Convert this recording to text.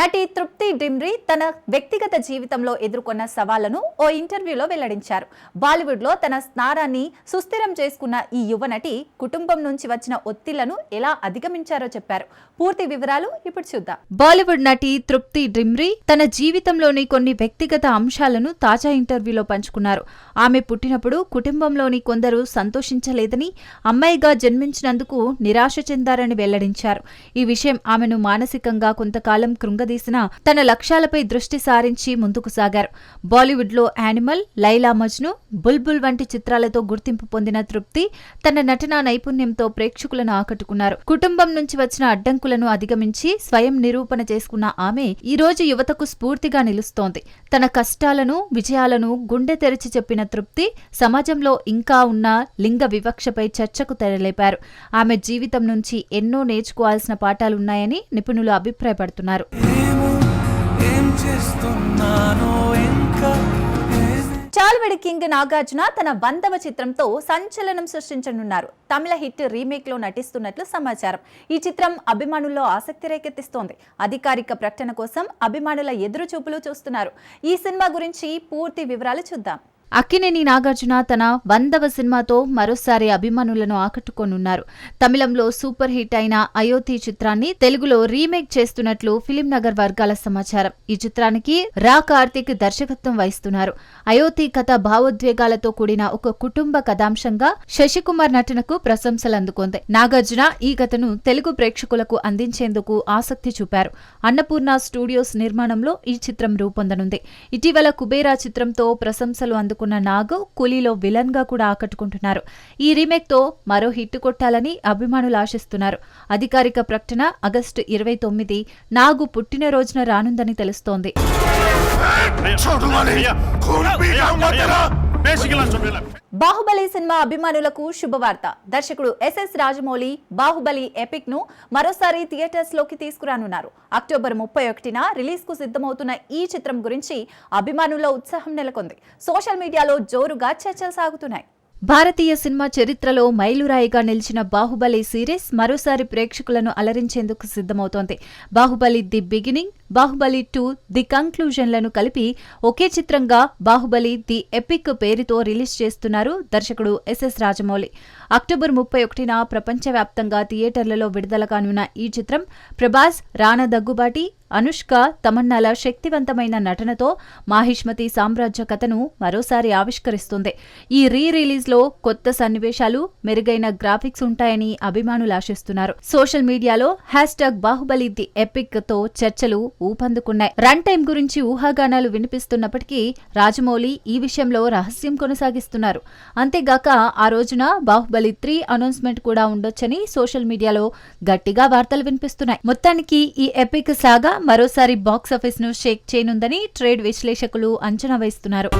నటి తృప్తి డిమ్రీ తన వ్యక్తిగత జీవితంలో ఎదుర్కొన్న సవాళ్ళను ఓ ఇంటర్వ్యూలో వెల్లడించారు. బాలీవుడ్లో తన స్నానాన్ని సుస్థిరం చేసుకున్న ఈ యువ నటి కుటుంబం నుంచి వచ్చిన ఒత్తిళ్ళను ఎలా అధిగమించారో చెప్పారు. పూర్తి వివరాలు ఇప్పుడు చూద్దాం. బాలీవుడ్ నటి తృప్తి డిమ్రీ తన జీవితంలోని కొన్ని వ్యక్తిగత అంశాలను తాజా ఇంటర్వ్యూలో పంచుకున్నారు. ఆమె పుట్టినప్పుడు కుటుంబంలోని కొందరు సంతోషించలేదని అమ్మాయిగా జన్మించినందుకు నిరాశ చెందారని వెల్లడించారు. ఈ విషయం ఆమెను మానసికంగా కొంతకాలం కృంగదీసిన తన లక్ష్యాలపై దృష్టి సారించి ముందుకు సాగారు. బాలీవుడ్లో యానిమల్ లైలా మజ్ను బుల్బుల్ వంటి చిత్రాలతో గుర్తింపు పొందిన తృప్తి తన నటనా నైపుణ్యంతో ప్రేక్షకులను ఆకట్టుకున్నారు. కుటుంబం నుంచి వచ్చిన అడ్డంకులను అధిగమించి స్వయం నిరూపణ చేసుకున్న ఆమె ఈ రోజు యువతకు స్ఫూర్తిగా నిలుస్తోంది. తన కష్టాలను విజయాలను గుండె తెరిచి చెప్పిన తృప్తి సమాజంలో ఇంకా ఉన్న లింగ వివక్షపై చర్చకు తెరలేపారు. ఆమె జీవితం నుంచి ఎన్నో నేర్చుకోవాల్సిన పాఠాలున్నాయని నిపుణులు అభిప్రాయపడుతున్నారు. ఏమో చాలువడి కింగ్ నాగార్జున తన వందవ చిత్రంతో సంచలనం సృష్టించనున్నారు. తమిళ హిట్ రీమేక్లో నటిస్తున్నట్లు సమాచారం. ఈ చిత్రం అభిమానుల్లో ఆసక్తి రేకెత్తిస్తోంది. అధికారిక ప్రకటన కోసం అభిమానుల ఎదురు చూపులు చూస్తున్నారు. ఈ సినిమా గురించి పూర్తి వివరాలు చూద్దాం. అక్కినేని నాగార్జున తన వందవ సినిమాతో మరోసారి అభిమానులను ఆకట్టుకోనున్నారు. తమిళంలో సూపర్ హిట్ అయిన అయోధ్య చిత్రాన్ని తెలుగులో రీమేక్ చేస్తున్నట్లు ఫిలిం నగర్ వర్గాల సమాచారం. ఈ చిత్రానికి రా కార్తిక్ దర్శకత్వం వహిస్తున్నారు. అయోధ్య కథ భావోద్వేగాలతో కూడిన ఒక కుటుంబ కథాంశంగా శశికుమార్ నటనకు ప్రశంసలు అందుకుంది. నాగార్జున ఈ కథను తెలుగు ప్రేక్షకులకు అందించేందుకు ఆసక్తి చూపారు. అన్నపూర్ణ స్టూడియోస్ నిర్మాణంలో ఈ చిత్రం రూపొందనుంది. ఇటీవల కుబేరా చిత్రంతో ప్రశంసలు అందుకున్న నాగ్ కూలీలో విలన్గా కూడా ఆకట్టుకుంటున్నారు. ఈ రీమేక్తో మరో హిట్ కొట్టాలని అభిమానులు ఆశిస్తున్నారు. అధికారిక ప్రకటన ఆగస్టు ఇరవై తొమ్మిది. నాగు పుట్టినరోజున రానుందని తెలుస్తోంది. బాహుబలి సినిమా అభిమానులకు శుభవార్త. దర్శకుడు ఎస్ఎస్ రాజమౌళి బాహుబలి ఎపిక్ను మరోసారి థియేటర్స్లోకి తీసుకురానున్నారు. అక్టోబర్ ముప్పై ఒకటిన రిలీజ్కు సిద్ధమవుతున్న ఈ చిత్రం గురించి అభిమానుల్లో ఉత్సాహం నెలకొంది. సోషల్ మీడియాలో జోరుగా చర్చలు సాగుతున్నాయి. భారతీయ సినిమా చరిత్రలో మైలురాయిగా నిలిచిన బాహుబలి సిరీస్ మరోసారి ప్రేక్షకులను అలరించేందుకు సిద్ధమవుతోంది. Baahubali the beginning Baahubali two the కంక్లూజన్లను కలిపి ఒకే చిత్రంగా బాహుబలి ది ఎపిక్ పేరుతో రిలీజ్ చేస్తున్నారు దర్శకుడు ఎస్ఎస్ రాజమౌళి. అక్టోబర్ ముప్పై ఒకటిన ప్రపంచవ్యాప్తంగా థియేటర్లలో విడుదల కానున్న ఈ చిత్రం ప్రభాస్ రానా దగ్గుబాటి అనుష్క తమన్నాల శక్తివంతమైన నటనతో మాహిష్మతి సామ్రాజ్య కథను మరోసారి ఆవిష్కరిస్తుంది. ఈ రీ రిలీజ్లో కొత్త సన్నివేశాలు మెరుగైన గ్రాఫిక్స్ ఉంటాయని అభిమానులు ఆశిస్తున్నారు. సోషల్ మీడియాలో హ్యాష్ ట్యాగ్ బాహుబలి ది ఎపిక్తో చర్చలు ఊపందుకున్నాయి. రన్ టైం గురించి ఊహాగానాలు వినిపిస్తున్నప్పటికీ రాజమౌళి ఈ విషయంలో రహస్యం కొనసాగిస్తున్నారు. అంతేగాక ఆ రోజున బాహుబలి త్రీ అనౌన్స్మెంట్ కూడా ఉండొచ్చని సోషల్ మీడియాలో గట్టిగా వార్తలు వినిపిస్తున్నాయి. మొత్తానికి ఈ ఎపిక్ సాగా మరోసారి బాక్సాఫీస్ను షేక్ చేయనుందని ట్రేడ్ విశ్లేషకులు అంచనా వేస్తున్నారు.